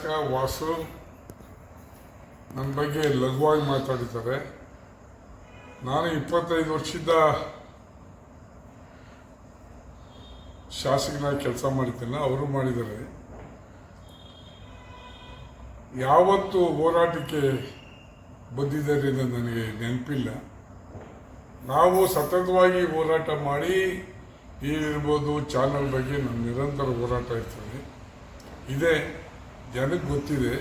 ಶಾಸಕ ವಾಸು. ನನ್ನ ಬಗ್ಗೆ ಲಘುವಾಗಿ ಮಾತಾಡಿದ್ದಾರೆ. ನಾನು ಇಪ್ಪತ್ತೈದು ವರ್ಷದಿಂದ ಶಾಸಕನ ಕೆಲಸ ಮಾಡಿದ್ದೇನೆ, ಅವರು ಮಾಡಿದ್ದಾರೆ. ಯಾವತ್ತು ಹೋರಾಟಕ್ಕೆ ಬಂದಿದ್ದಾರೆ ಅಂತ ನನಗೆ ನೆನಪಿಲ್ಲ. ನಾವು ಸತತವಾಗಿ ಹೋರಾಟ ಮಾಡಿ ಈಗಿರ್ಬೋದು ಚಾನಲ್ ಬಗ್ಗೆ ನಮ್ಮ ನಿರಂತರ ಹೋರಾಟ ಇರ್ತದೆ. ಇದೆ. ಜನಕ್ಕೆ ಗೊತ್ತಿದೆ.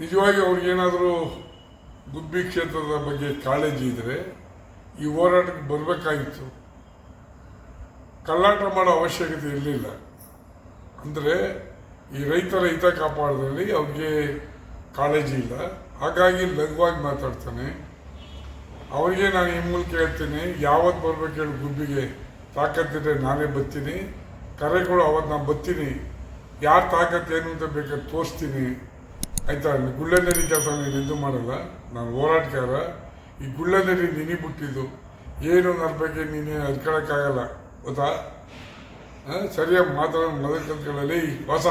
ನಿಜವಾಗಿ ಅವ್ರಿಗೇನಾದರೂ ಗುಬ್ಬಿ ಕ್ಷೇತ್ರದ ಬಗ್ಗೆ ಕಾಳಜಿ ಇದ್ದರೆ ಈ ಹೋರಾಟಕ್ಕೆ ಬರಬೇಕಾಗಿತ್ತು. ಕಳ್ಳಾಟ ಮಾಡೋ ಅವಶ್ಯಕತೆ ಇರಲಿಲ್ಲ. ಅಂದರೆ ಈ ರೈತರ ಹಿತ ಕಾಪಾಡೋದ್ರಲ್ಲಿ ಅವ್ರಿಗೆ ಕಾಳಜಿ ಇಲ್ಲ. ಹಾಗಾಗಿ ಲಘುವಾಗಿ ಮಾತಾಡ್ತಾನೆ. ಅವರಿಗೆ ನಾನು ಈ ಮೂಲಕ ಹೇಳ್ತೀನಿ, ಯಾವತ್ತು ಬರ್ಬೇಕು ಹೇಳಿ ಗುಬ್ಬಿಗೆ ತಾಕತ್ತಿದ್ರೆ ನಾನೇ ಬರ್ತೀನಿ. ಕರೆಗಳು ಅವತ್ತು ನಾನು ಬರ್ತೀನಿ. ಯಾರು ತಾಕತ್ತು ಏನು ಅಂತ ಬೇಕಾದ್ರೆ ತೋರಿಸ್ತೀನಿ. ಆಯ್ತಾ? ಗುಳ್ಳೆನರಿ ಕೆಲಸ ನೀನು ಇದು ಮಾಡಲ್ಲ. ನಾನು ಹೋರಾಟಗಾರ. ಈ ಗುಳ್ಳೆನರಿ ನಿನಿ ಬಿಟ್ಟಿದ್ದು ಏನು ನನ್ನ ಬಗ್ಗೆ ನೀನು ಅದ್ಕೊಳಕ್ಕಾಗಲ್ಲ. ಗೊತ್ತಾ? ಸರಿಯಾಗಿ ಮಾತಾಡೋ ಮೊದಲು ಕಲ್ತ್ಕೊಳ್ಳಲಿ ಹೊಸ